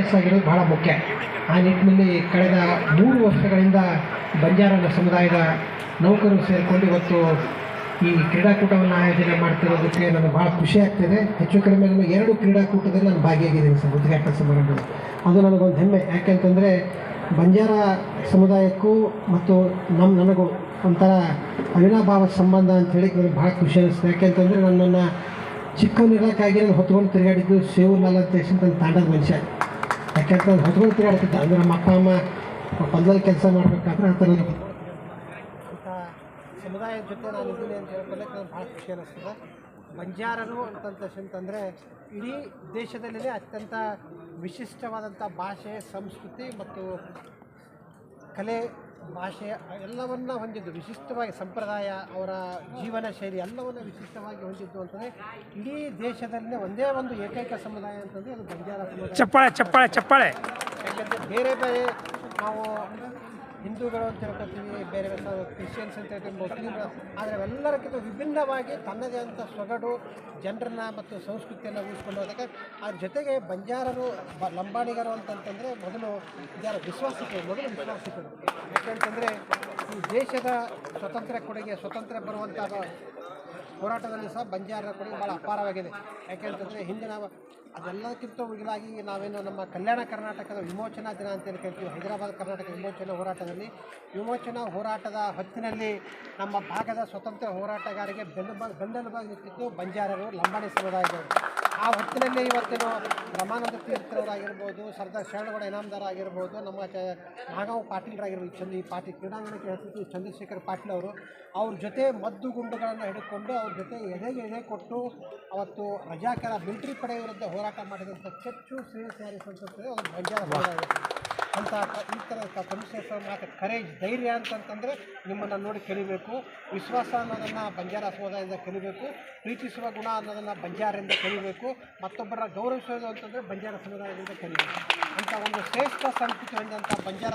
ಆಗಿರೋದು ಬಹಳ ಮುಖ್ಯ. ಆ ನಿಟ್ಟಿನಲ್ಲಿ ಕಳೆದ ಮೂರು ವರ್ಷಗಳಿಂದ ಬಂಜಾರನ ಸಮುದಾಯದ ನೌಕರರು ಸೇರಿಕೊಂಡು ಇವತ್ತು ಈ ಕ್ರೀಡಾಕೂಟವನ್ನು ಆಯೋಜನೆ ಮಾಡ್ತಿರೋದಕ್ಕೆ ನನಗೆ ಭಾಳ ಖುಷಿ ಆಗ್ತಿದೆ. ಹೆಚ್ಚು ಕಡಿಮೆ ನಾನು ಎರಡು ಕ್ರೀಡಾಕೂಟದಲ್ಲಿ ನಾನು ಭಾಗಿಯಾಗಿದ್ದೀನಿ ಸರ್ ಉದ್ಘಾಟನಾ ಸಮಾರಂಭದಲ್ಲಿ ಅದು ನನಗೊಂದು ಹೆಮ್ಮೆ. ಯಾಕೆಂತಂದರೆ ಬಂಜಾರ ಸಮುದಾಯಕ್ಕೂ ಮತ್ತು ನಮ್ಮ ನನಗೂ ಒಂಥರ ಅವಿನಾಭಾವ ಸಂಬಂಧ ಅಂಥೇಳಿ ನನಗೆ ಭಾಳ ಖುಷಿ ಅನಿಸ್ತದೆ. ಯಾಕೆಂತಂದರೆ ನನ್ನನ್ನು ಚಿಕ್ಕವನಿರೋಕ್ಕಾಗಿ ನಾನು ಹೊತ್ಕೊಂಡು ತಿರುಗಾಡಿದ್ದು ಶಿವಲಾಲ್ ಅಂತ ಹೇಳಿ ತಾಂಡದ ಮನುಷ್ಯ. ಯಾಕೆಂತ ಹೊತ್ಕೊಂಡು ತಿರುಗಾಡ್ತಿದ್ದೆ ಅಂದ್ರೆ ನಮ್ಮ ಅಪ್ಪ, ಅಮ್ಮ ಹೊಲದಲ್ಲಿ ಕೆಲಸ ಮಾಡ್ಬೇಕಾದ್ರೆ ಅಂತ ಸಮುದಾಯದ ಜೊತೆ ನಾನು ಇದ್ದೀನಿ ಅಂತ ಹೇಳ್ಕೊಳ್ಳೋಕೆ ನನಗೆ ಭಾಳ ಖುಷಿ ಅನ್ನಿಸ್ತದೆ ಬಂಜಾರರು ಅಂತಂತಂದರೆ ಇಡೀ ದೇಶದಲ್ಲೇ ಅತ್ಯಂತ ವಿಶಿಷ್ಟವಾದಂಥ ಭಾಷೆ, ಸಂಸ್ಕೃತಿ ಮತ್ತು ಕಲೆ ಭಾಷೆ ಎಲ್ಲವನ್ನ ಹೊಂದಿದ್ದು ವಿಶಿಷ್ಟವಾಗಿ ಸಂಪ್ರದಾಯ ಅವರ ಜೀವನ ಶೈಲಿ ಎಲ್ಲವನ್ನು ವಿಶಿಷ್ಟವಾಗಿ ಹೊಂದಿದ್ದು ಅಂತಂದರೆ ಇಡೀ ದೇಶದಲ್ಲೇ ಒಂದೇ ಒಂದು ಏಕೈಕ ಸಮುದಾಯ ಅಂತಂದರೆ ಅದು ಬಂಜಾರ ಸಮುದಾಯ. ಚಪ್ಪಾಳೆ ಚಪ್ಪಾಳೆ ಚಪ್ಪಾಳೆ. ಯಾಕಂದರೆ ಬೇರೆ ಬೇರೆ ನಾವು ಹಿಂದೂಗಳು ಅಂತ ಹೇಳ್ಕೊತೀವಿ, ಬೇರೆ ಬೇರೆ ಕ್ರಿಶ್ಚಿಯನ್ಸ್ ಅಂತ ಹೇಳ್ತೀವಿ ಮುಸ್ಲಿಮ್ ಆದರೆ ಅವೆಲ್ಲರಕ್ಕಿಂತ ವಿಭಿನ್ನವಾಗಿ ತನ್ನದೇ ಆದಂಥ ಸೊಗಡು ಜನರನ್ನ ಮತ್ತು ಸಂಸ್ಕೃತಿಯನ್ನು ಉಳಿಸ್ಕೊಂಡು ಹೋದಾಗ ಅದ್ರ ಜೊತೆಗೆ ಬಂಜಾರರು ಬ ಲಂಬಾಣಿಗರು ಅಂತಂತಂದರೆ ಮೊದಲು ಯಾರು ವಿಶ್ವಾಸಿಕರು ಮೊದಲು ವಿಶ್ವಾಸಿಕರು ಯಾಕೆಂತಂದರೆ ಈ ದೇಶದ ಸ್ವತಂತ್ರ ಕೊಡುಗೆ ಸ್ವತಂತ್ರ ಬರುವಂಥ ಹೋರಾಟದಲ್ಲಿ ಸಹ ಬಂಜಾರರ ಕೊಡುಗೆ ಭಾಳ ಅಪಾರವಾಗಿದೆ. ಯಾಕೆಂತಂದರೆ ಹಿಂದಿನ ಅದೆಲ್ಲಕ್ಕಿಂತ ಮಿಗಿಲಾಗಿ ನಾವೇನು ನಮ್ಮ ಕಲ್ಯಾಣ ಕರ್ನಾಟಕದ ವಿಮೋಚನಾ ದಿನ ಅಂತೇಳಿ ಕರಿತೀವಿ, ಹೈದರಾಬಾದ್ ಕರ್ನಾಟಕ ವಿಮೋಚನಾ ಹೋರಾಟದಲ್ಲಿ ವಿಮೋಚನಾ ಹೋರಾಟದ ಹೊತ್ತಿನಲ್ಲಿ ನಮ್ಮ ಭಾಗದ ಸ್ವತಂತ್ರ ಹೋರಾಟಗಾರಿಗೆ ಬೆನ್ನುಬ ಬೆನ್ನೆಲುಬಾಗಿ ನಿಂತಿದ್ದು ಬಂಜಾರರು ಲಂಬಾಣಿ ಸಮುದಾಯದವರು. ಆ ಹೊತ್ತಿನಲ್ಲಿ ಇವತ್ತಿನ ರಮಾನಂದ ತೀರ್ಥರವರಾಗಿರ್ಬೋದು ಸರ್ದಾರ್ ಶರಣಗೌಡ ಇನಾಮದಾರ ಆಗಿರ್ಬೋದು ನಮ್ಮ ಚ ನಾಗಾವ್ ಪಾಟೀಲ್ರಾಗಿರ್ಬೋದು ಚಂದ ಈ ಪಾಟೀಲ್ ಕ್ರೀಡಾಂಗಣಕ್ಕೆ ಹೇಳ್ತಿದ್ದು ಚಂದ್ರಶೇಖರ್ ಪಾಟೀಲ್ ಅವರು. ಅವ್ರ ಜೊತೆ ಮದ್ದು ಗುಂಡುಗಳನ್ನು ಹಿಡ್ಕೊಂಡು ಅವ್ರ ಜೊತೆ ಎದೆಗೆ ಎದೆ ಕೊಟ್ಟು ಅವತ್ತು ರಜಾಕರ ಮಿಲಿಟರಿ ಪಡೆ ವಿರುದ್ಧ ಹೋರಾಟ ಮಾಡಿದಂಥ ಚೆಚ್ಚು ಸೇವೆ ಸ್ಯಾರಿಸ್ ಅಂತಂದರೆ ಒಂದು ಬಂಜಾರ ಅಂತ ಈ ಥರ ಚಂದ್ರಶೇಖರ್ ಮಾತು ಕರೇಜ್ ಧೈರ್ಯ ಅಂತಂತಂದರೆ ನಿಮ್ಮನ್ನು ನೋಡಿ ಕಲಿಬೇಕು. ವಿಶ್ವಾಸ ಅನ್ನೋದನ್ನು ಬಂಜಾರ ಸಮುದಾಯದಿಂದ ಕಲಿಬೇಕು. ಪ್ರೀತಿಸುವ ಗುಣ ಅನ್ನೋದನ್ನು ಬಂಜಾರಿಂದ ಕಲಿಬೇಕು. ಮತ್ತೊಬ್ಬರ ಗೌರವಿಸೋದು ಅಂತಂದರೆ ಬಂಜಾರ ಸಮುದಾಯದಿಂದ ಕಲಿಬೇಕು. ಅಂತ ಒಂದು ಶ್ರೇಷ್ಠ ಸಂಸ್ಕೃತಿ ಹೊಂದಿದಂಥ ಬಂಜಾರ